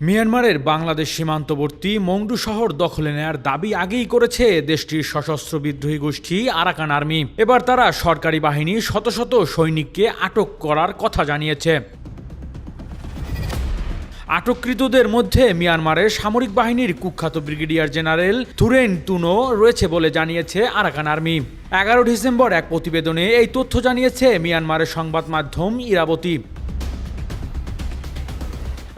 মিয়ানমারের বাংলাদেশ সীমান্তবর্তী মংডু শহর দখলে নেয়ার দাবি আগেই করেছে দেশটির সশস্ত্র বিদ্রোহী গোষ্ঠী আরাকান আর্মি। এবার তারা সরকারি বাহিনী শত শত সৈনিককে আটক করার কথা জানিয়েছে। আটককৃতদের মধ্যে মিয়ানমারের সামরিক বাহিনীর কুখ্যাত ব্রিগেডিয়ার জেনারেল থুরেন তুনো রয়েছে বলে জানিয়েছে আরাকান আর্মি। এগারো ডিসেম্বর এক প্রতিবেদনে এই তথ্য জানিয়েছে মিয়ানমারের সংবাদ মাধ্যম Irrawaddy.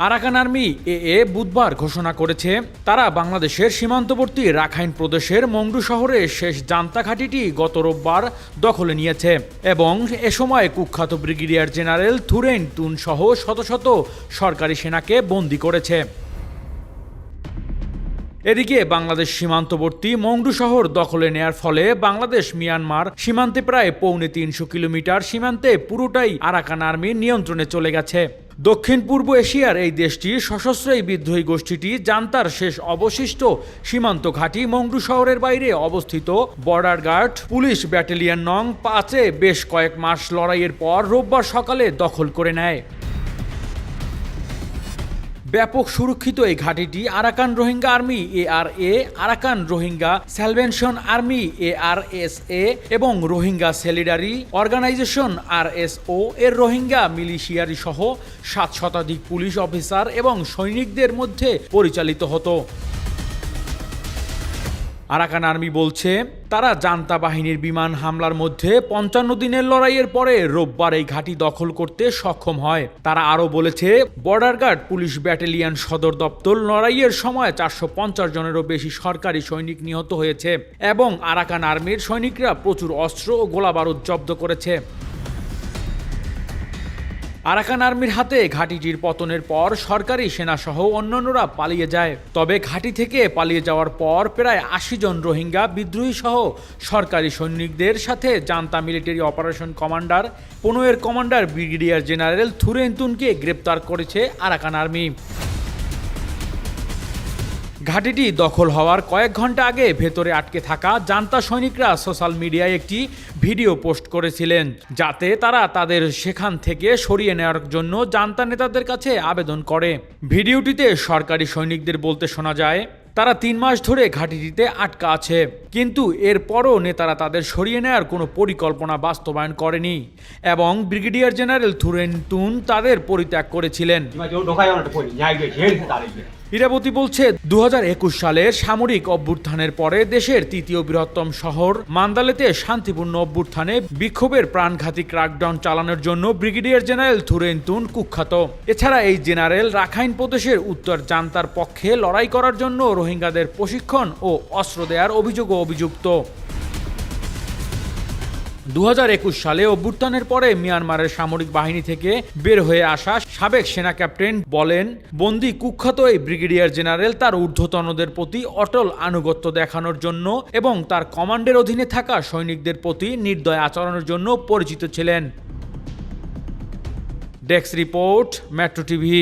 Arakan army A A বুধবার ঘোষণা করেছে, তারা বাংলাদেশের সীমান্তবর্তী রাখাইন প্রদেশের মংডু শহরের শেষ জান্তা ঘাঁটিটি গত রোববার দখলে নিয়েছে এবং এ সময় কুখ্যাত ব্রিগেডিয়ার জেনারেল থুরেন তুন সহ শত শত সরকারি সেনাকে বন্দী করেছে। এদিকে বাংলাদেশ সীমান্তবর্তী মংডু শহর দখলে নেয়ার ফলে বাংলাদেশ মিয়ানমার সীমান্তে প্রায় পৌনে তিনশো কিলোমিটার সীমান্তে পুরোটাই আরাকান আর্মির নিয়ন্ত্রণে চলে গেছে। দক্ষিণ পূর্ব এশিয়ার এই দেশটি সশস্ত্র এই বিদ্রোহী গোষ্ঠীটি জান্তার শেষ অবশিষ্ট সীমান্ত ঘাঁটি মংডু শহরের বাইরে অবস্থিত বর্ডার গার্ড, পুলিশ ব্যাটালিয়ন নং পাঁচে বেশ কয়েক মাস লড়াইয়ের পর রোববার সকালে দখল করে নেয়। ব্যাপক সুরক্ষিত এই ঘাঁটিটি Arakan Rohingya army, A R A, Arakan Rohingya salvation army, A R S A এবং Rohingya solidarity organisation R S O এর রোহিঙ্গা মিলিশিয়ারি সহ সাত শতাধিক পুলিশ অফিসার এবং সৈনিকদের মধ্যে পরিচালিত হতো। আরাকান আর্মি বলছে, তারা জান্তা বাহিনীর বিমান হামলার মধ্যে পঞ্চান্ন দিনের লড়াইয়ের পরে রোববার এই ঘাঁটি দখল করতে সক্ষম হয়। তারা আরও বলেছে, বর্ডার গার্ড, পুলিশ ব্যাটালিয়ন, সদর দপ্তর লড়াইয়ের সময় চারশো পঞ্চাশ জনেরও বেশি সরকারি সৈনিক নিহত হয়েছে এবং আরাকান আর্মির সৈনিকরা প্রচুর অস্ত্র ও গোলাবারুদ জব্দ করেছে। আরাকান আর্মির হাতে ঘাঁটিটির পতনের পর সরকারি সেনাসহ অন্যান্যরা পালিয়ে যায়। তবে ঘাঁটি থেকে পালিয়ে যাওয়ার পর প্রায় আশি জন রোহিঙ্গা বিদ্রোহী সহ সরকারি সৈনিকদের সাথে জান্তা মিলিটারি অপারেশন কমান্ডার, পনোয়ের কমান্ডার ব্রিগেডিয়ার জেনারেল থুরেন্তুনকে গ্রেপ্তার করেছে আরাকান আর্মি। ঘাঁটিটি দখল হওয়ার কয়েক ঘণ্টা আগে ভেতরে আটকে থাকা জান্তা সৈনিকরা সোশ্যাল মিডিয়ায় একটি ভিডিও পোস্ট করেছিলেন, যাতে তারা তাদের সেখান থেকে সরিয়ে নেওয়ার জন্য জান্তা নেতাদের কাছে আবেদন করে। ভিডিওটিতে সরকারি সৈনিকদের বলতে শোনা যায়, তারা তিন মাস ধরে ঘাঁটিটিতে আটকা আছে, কিন্তু এরপরও নেতারা তাদের সরিয়ে নেওয়ার কোনো পরিকল্পনা বাস্তবায়ন করেনি এবং ব্রিগেডিয়ার জেনারেল থুরেন তুন তাদের পরিত্যাগ করেছিলেন। ইরাবতী বলছে দু হাজার একুশ সালের সামরিক অভ্যুত্থানের পরে দেশের তৃতীয় বৃহত্তম শহর মান্দালেতে শান্তিপূর্ণ অভ্যুত্থানে বিক্ষোভের প্রাণঘাতী ক্রাকডাউন চালানোর জন্য ব্রিগেডিয়ার জেনারেল থুরেন্তুন কুখ্যাত। এছাড়া এই জেনারেল রাখাইন প্রদেশের উত্তর জান্তার পক্ষে লড়াই করার জন্য রোহিঙ্গাদের প্রশিক্ষণ ও অস্ত্র দেওয়ার অভিযোগও অভিযুক্ত। দু হাজার একুশ সালে অভ্যুত্থানের পরে মিয়ানমারের সামরিক বাহিনী থেকে বের হয়ে আসা সাবেক সেনা ক্যাপ্টেন বলেন, বন্দি কুখ্যাত এই ব্রিগেডিয়ার জেনারেল তার ঊর্ধ্বতনদের প্রতি অটল আনুগত্য দেখানোর জন্য এবং তার কমান্ডের অধীনে থাকা সৈনিকদের প্রতি নির্দয় আচরণের জন্য পরিচিত ছিলেন। Desk report, metro TV.